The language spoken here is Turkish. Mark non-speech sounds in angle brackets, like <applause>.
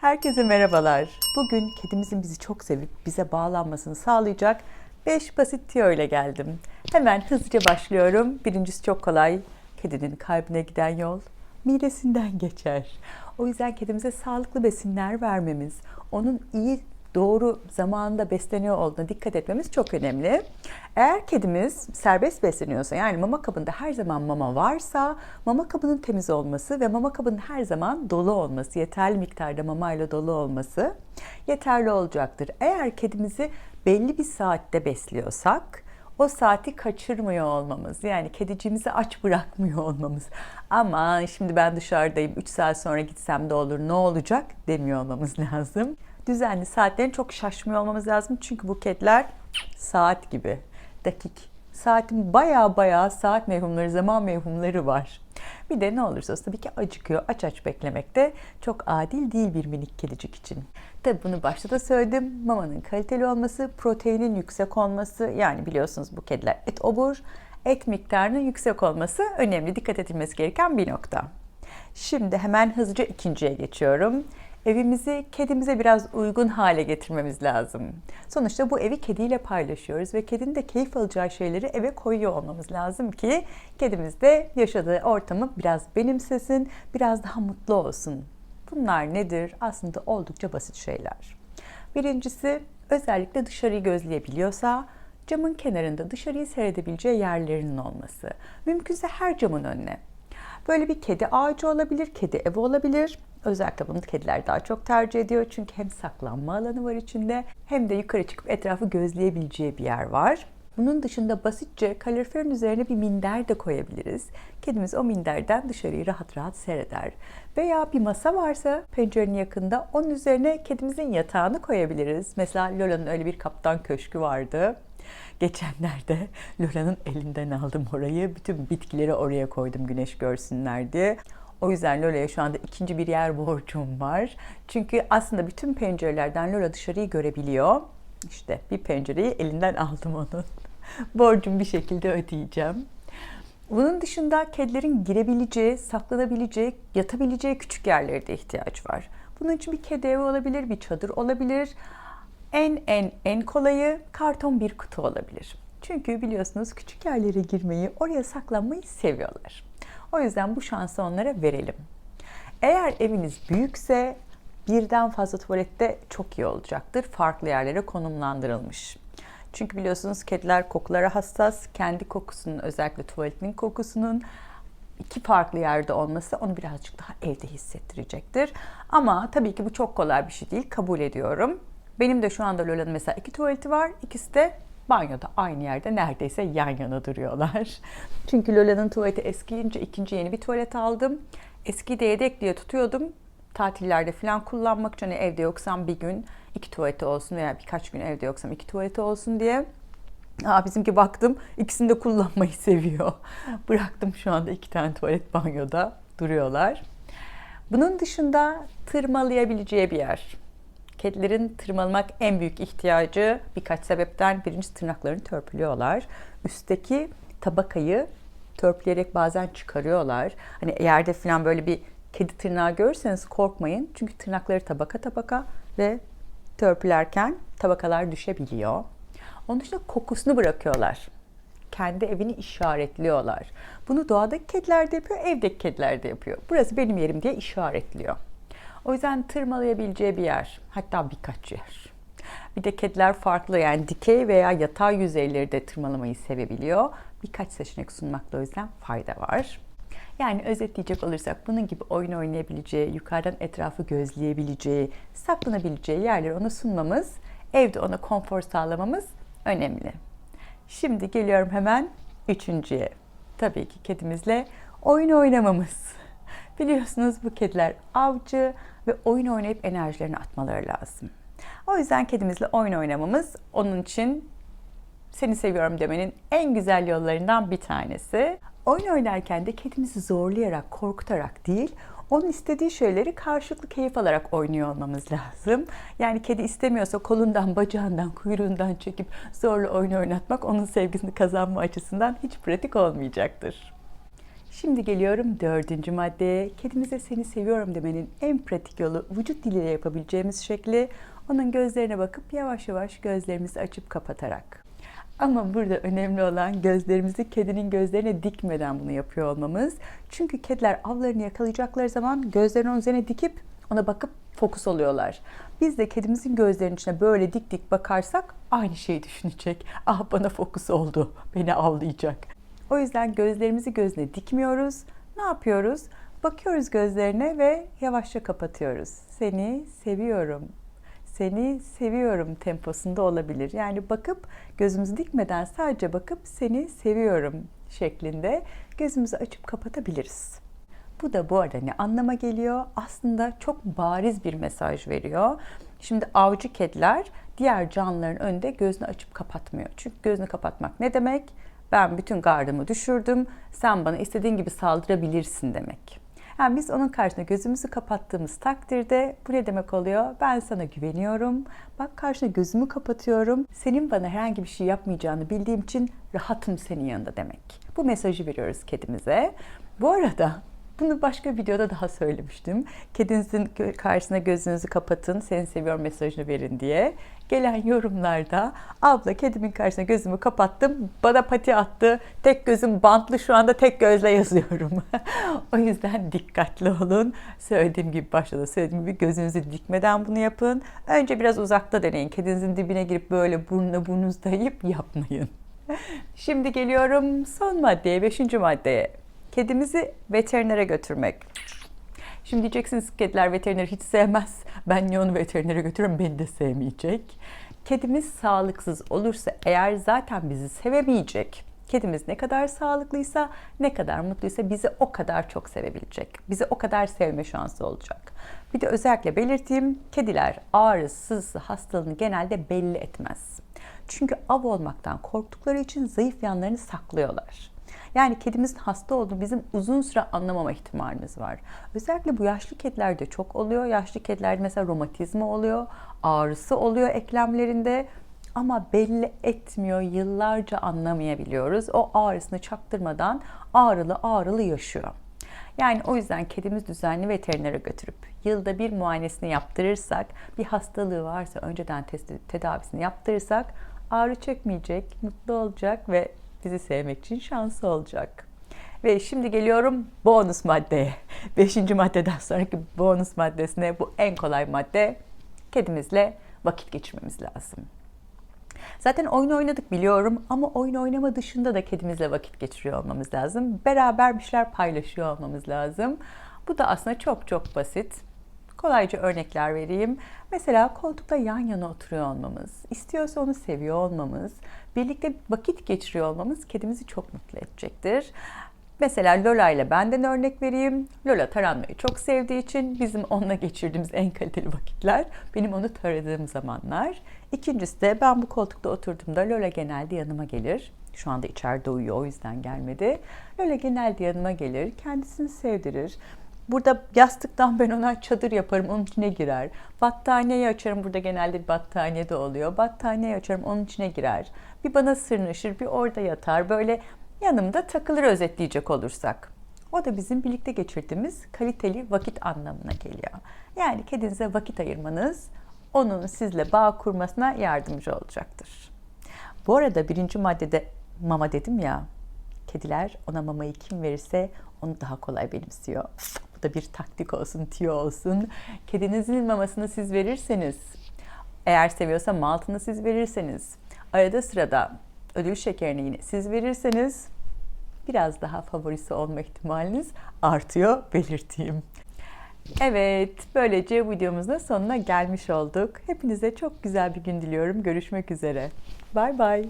Herkese merhabalar. Bugün kedimizin bizi çok sevip bize bağlanmasını sağlayacak 5 basit tüyo ile geldim. Hemen hızlıca başlıyorum. Birincisi çok kolay. Kedinin kalbine giden yol midesinden geçer. O yüzden kedimize sağlıklı besinler vermemiz, onun iyi doğru zamanında besleniyor olduğuna dikkat etmemiz çok önemli. Eğer kedimiz serbest besleniyorsa yani mama kabında her zaman mama varsa mama kabının temiz olması ve mama kabının her zaman dolu olması, yeterli miktarda mamayla dolu olması yeterli olacaktır. Eğer kedimizi belli bir saatte besliyorsak o saati kaçırmıyor olmamız. Yani kediciğimizi aç bırakmıyor olmamız. Ama şimdi ben dışarıdayım 3 saat sonra gitsem de olur ne olacak demiyor olmamız <laughs> lazım. Düzenli saatlerin çok şaşmıyor olmamız lazım. Çünkü bu kediler saat gibi, dakik. Saatin baya baya saat mevhumları, zaman mevhumları var. Bir de ne olursa olsun tabii ki acıkıyor. Aç aç beklemek de çok adil değil bir minik kedicik için. Tabii bunu başta da söyledim. Mamanın kaliteli olması, proteinin yüksek olması. Yani biliyorsunuz bu kediler et obur. Et miktarının yüksek olması önemli. Dikkat edilmesi gereken bir nokta. Şimdi hemen hızlıca ikinciye geçiyorum. Evimizi kedimize biraz uygun hale getirmemiz lazım. Sonuçta bu evi kediyle paylaşıyoruz ve kedinin de keyif alacağı şeyleri eve koyuyor olmamız lazım ki kedimiz de yaşadığı ortamı biraz benimsesin, biraz daha mutlu olsun. Bunlar nedir? Aslında oldukça basit şeyler. Birincisi özellikle dışarıyı gözleyebiliyorsa camın kenarında dışarıyı seyredebileceği yerlerinin olması. Mümkünse her camın önüne. Böyle bir kedi ağacı olabilir, kedi evi olabilir. Özellikle bunu kediler daha çok tercih ediyor. Çünkü hem saklanma alanı var içinde hem de yukarı çıkıp etrafı gözleyebileceği bir yer var. Bunun dışında basitçe kaloriferin üzerine bir minder de koyabiliriz. Kedimiz o minderden dışarıyı rahat rahat seyreder. Veya bir masa varsa pencerenin yakında onun üzerine kedimizin yatağını koyabiliriz. Mesela Lola'nın öyle bir kaptan köşkü vardı. Geçenlerde <laughs> Lola'nın elinden aldım orayı. Bütün bitkileri oraya koydum güneş görsünler diye. O yüzden Lola'ya şu anda ikinci bir yer borcum var. Çünkü aslında bütün pencerelerden Lola dışarıyı görebiliyor. İşte bir pencereyi elinden aldım onun. <laughs> Borcum bir şekilde ödeyeceğim. Bunun dışında kedilerin girebileceği, saklanabileceği, yatabileceği küçük yerlere de ihtiyaç var. Bunun için bir kedi evi olabilir, bir çadır olabilir. En en en kolayı karton bir kutu olabilir. Çünkü biliyorsunuz küçük yerlere girmeyi, oraya saklanmayı seviyorlar. O yüzden bu şansı onlara verelim. Eğer eviniz büyükse birden fazla tuvalette çok iyi olacaktır. Farklı yerlere konumlandırılmış. Çünkü biliyorsunuz kediler kokulara hassas. Kendi kokusunun özellikle tuvaletinin kokusunun iki farklı yerde olması onu birazcık daha evde hissettirecektir. Ama tabii ki bu çok kolay bir şey değil. Kabul ediyorum. Benim de şu anda Lola'nın mesela iki tuvaleti var. İkisi de banyoda aynı yerde neredeyse yan yana duruyorlar. <laughs> Çünkü Lola'nın tuvaleti eskiyince ikinci yeni bir tuvalet aldım. Eski de yedek diye tutuyordum. Tatillerde falan kullanmak için hani evde yoksam bir gün iki tuvaleti olsun veya birkaç gün evde yoksam iki tuvaleti olsun diye. Aa, bizimki baktım ikisini de kullanmayı <laughs> seviyor. Bıraktım şu anda iki tane tuvalet banyoda duruyorlar. Bunun dışında tırmalayabileceği bir yer. Kedilerin tırmalamak en büyük ihtiyacı birkaç sebepten. Birincisi tırnaklarını törpülüyorlar. Üstteki tabakayı törpüleyerek bazen çıkarıyorlar. Hani yerde falan böyle bir kedi tırnağı görürseniz korkmayın. Çünkü tırnakları tabaka tabaka ve törpülerken tabakalar düşebiliyor. Onun dışında kokusunu bırakıyorlar. Kendi evini işaretliyorlar. Bunu doğadaki kediler de yapıyor, evdeki kediler de yapıyor. Burası benim yerim diye işaretliyor. O yüzden tırmalayabileceği bir yer, hatta birkaç yer. Bir de kediler farklı yani dikey veya yatay yüzeyleri de tırmalamayı sevebiliyor. Birkaç seçenek sunmakta o yüzden fayda var. Yani özetleyecek olursak bunun gibi oyun oynayabileceği, yukarıdan etrafı gözleyebileceği, saklanabileceği yerleri ona sunmamız, evde ona konfor sağlamamız önemli. Şimdi geliyorum hemen üçüncüye. Tabii ki kedimizle oyun oynamamız. <laughs> Biliyorsunuz bu kediler avcı ve oyun oynayıp enerjilerini atmaları lazım. O yüzden kedimizle oyun oynamamız onun için seni seviyorum demenin en güzel yollarından bir tanesi. Oyun oynarken de kedimizi zorlayarak, korkutarak değil, onun istediği şeyleri karşılıklı keyif alarak oynuyor olmamız lazım. Yani kedi istemiyorsa kolundan, bacağından, kuyruğundan çekip zorla oyun oynatmak onun sevgisini kazanma açısından hiç pratik olmayacaktır. Şimdi geliyorum dördüncü maddeye. Kedimize seni seviyorum demenin en pratik yolu vücut diliyle yapabileceğimiz şekli onun gözlerine bakıp yavaş yavaş gözlerimizi açıp kapatarak. Ama burada önemli olan gözlerimizi kedinin gözlerine dikmeden bunu yapıyor olmamız. Çünkü kediler avlarını yakalayacakları zaman gözlerini onun üzerine dikip ona bakıp fokus oluyorlar. Biz de kedimizin gözlerinin içine böyle dik dik bakarsak aynı şeyi düşünecek. Ah bana fokus oldu, beni avlayacak. O yüzden gözlerimizi gözüne dikmiyoruz. Ne yapıyoruz? Bakıyoruz gözlerine ve yavaşça kapatıyoruz. Seni seviyorum. Seni seviyorum temposunda olabilir. Yani bakıp gözümüzü dikmeden sadece bakıp seni seviyorum şeklinde gözümüzü açıp kapatabiliriz. Bu da bu arada ne anlama geliyor? Aslında çok bariz bir mesaj veriyor. Şimdi avcı kediler diğer canlıların önünde gözünü açıp kapatmıyor. Çünkü gözünü kapatmak ne demek? Ben bütün gardımı düşürdüm. Sen bana istediğin gibi saldırabilirsin demek. Yani biz onun karşısında gözümüzü kapattığımız takdirde bu ne demek oluyor? Ben sana güveniyorum. Bak karşına gözümü kapatıyorum. Senin bana herhangi bir şey yapmayacağını bildiğim için rahatım senin yanında demek. Bu mesajı veriyoruz kedimize. Bu arada bunu başka videoda daha söylemiştim. Kedinizin karşısına gözünüzü kapatın, seni seviyorum mesajını verin diye. Gelen yorumlarda abla kedimin karşısına gözümü kapattım, bana pati attı, tek gözüm bantlı şu anda tek gözle yazıyorum. <laughs> o yüzden dikkatli olun. Söylediğim gibi başta da söylediğim gibi gözünüzü dikmeden bunu yapın. Önce biraz uzakta deneyin. Kedinizin dibine girip böyle burnuna burnunuzu dayayıp yapmayın. <laughs> Şimdi geliyorum son maddeye, beşinci maddeye kedimizi veterinere götürmek. Şimdi diyeceksiniz kediler veterineri hiç sevmez. <laughs> Ben niye onu veterinere götürüyorum beni de sevmeyecek. Kedimiz sağlıksız olursa eğer zaten bizi sevemeyecek. Kedimiz ne kadar sağlıklıysa, ne kadar mutluysa bizi o kadar çok sevebilecek. Bizi o kadar sevme şansı olacak. Bir de özellikle belirttiğim kediler ağrı, sızı, hastalığını genelde belli etmez. Çünkü av olmaktan korktukları için zayıf yanlarını saklıyorlar. Yani kedimizin hasta olduğunu bizim uzun süre anlamama ihtimalimiz var. Özellikle bu yaşlı kedilerde çok oluyor. Yaşlı kedilerde mesela romatizma oluyor, ağrısı oluyor eklemlerinde ama belli etmiyor. Yıllarca anlamayabiliyoruz. O ağrısını çaktırmadan ağrılı ağrılı yaşıyor. Yani o yüzden kedimiz düzenli veterinere götürüp yılda bir muayenesini yaptırırsak, bir hastalığı varsa önceden testi, tedavisini yaptırırsak ağrı çekmeyecek, mutlu olacak ve bizi sevmek için şansı olacak. Ve şimdi geliyorum bonus maddeye. <laughs> Beşinci maddeden sonraki bonus maddesine bu en kolay madde. Kedimizle vakit geçirmemiz lazım. Zaten oyun oynadık biliyorum ama oyun oynama dışında da kedimizle vakit geçiriyor olmamız lazım. Beraber bir şeyler paylaşıyor olmamız lazım. Bu da aslında çok çok basit. Kolayca örnekler vereyim. Mesela koltukta yan yana oturuyor olmamız, istiyorsa onu seviyor olmamız, birlikte vakit geçiriyor olmamız kedimizi çok mutlu edecektir. Mesela Lola ile benden örnek vereyim. Lola taranmayı çok sevdiği için bizim onunla geçirdiğimiz en kaliteli vakitler benim onu taradığım zamanlar. İkincisi de ben bu koltukta oturduğumda Lola genelde yanıma gelir. Şu anda içeride uyuyor o yüzden gelmedi. Lola genelde yanıma gelir, kendisini sevdirir. Burada yastıktan ben ona çadır yaparım, onun içine girer. Battaniyeyi açarım, burada genelde bir battaniye de oluyor. Battaniyeyi açarım, onun içine girer. Bir bana sırnaşır, bir orada yatar. Böyle yanımda takılır özetleyecek olursak. O da bizim birlikte geçirdiğimiz kaliteli vakit anlamına geliyor. Yani kedinize vakit ayırmanız onun sizle bağ kurmasına yardımcı olacaktır. Bu arada birinci maddede mama dedim ya, kediler ona mamayı kim verirse onu daha kolay benimsiyor. Bu da bir taktik olsun, tüyo olsun. Kedinizin mamasını siz verirseniz, eğer seviyorsa maltını siz verirseniz, arada sırada ödül şekerini yine siz verirseniz biraz daha favorisi olma ihtimaliniz artıyor belirteyim. Evet, böylece videomuzun sonuna gelmiş olduk. Hepinize çok güzel bir gün diliyorum. Görüşmek üzere. Bay bay.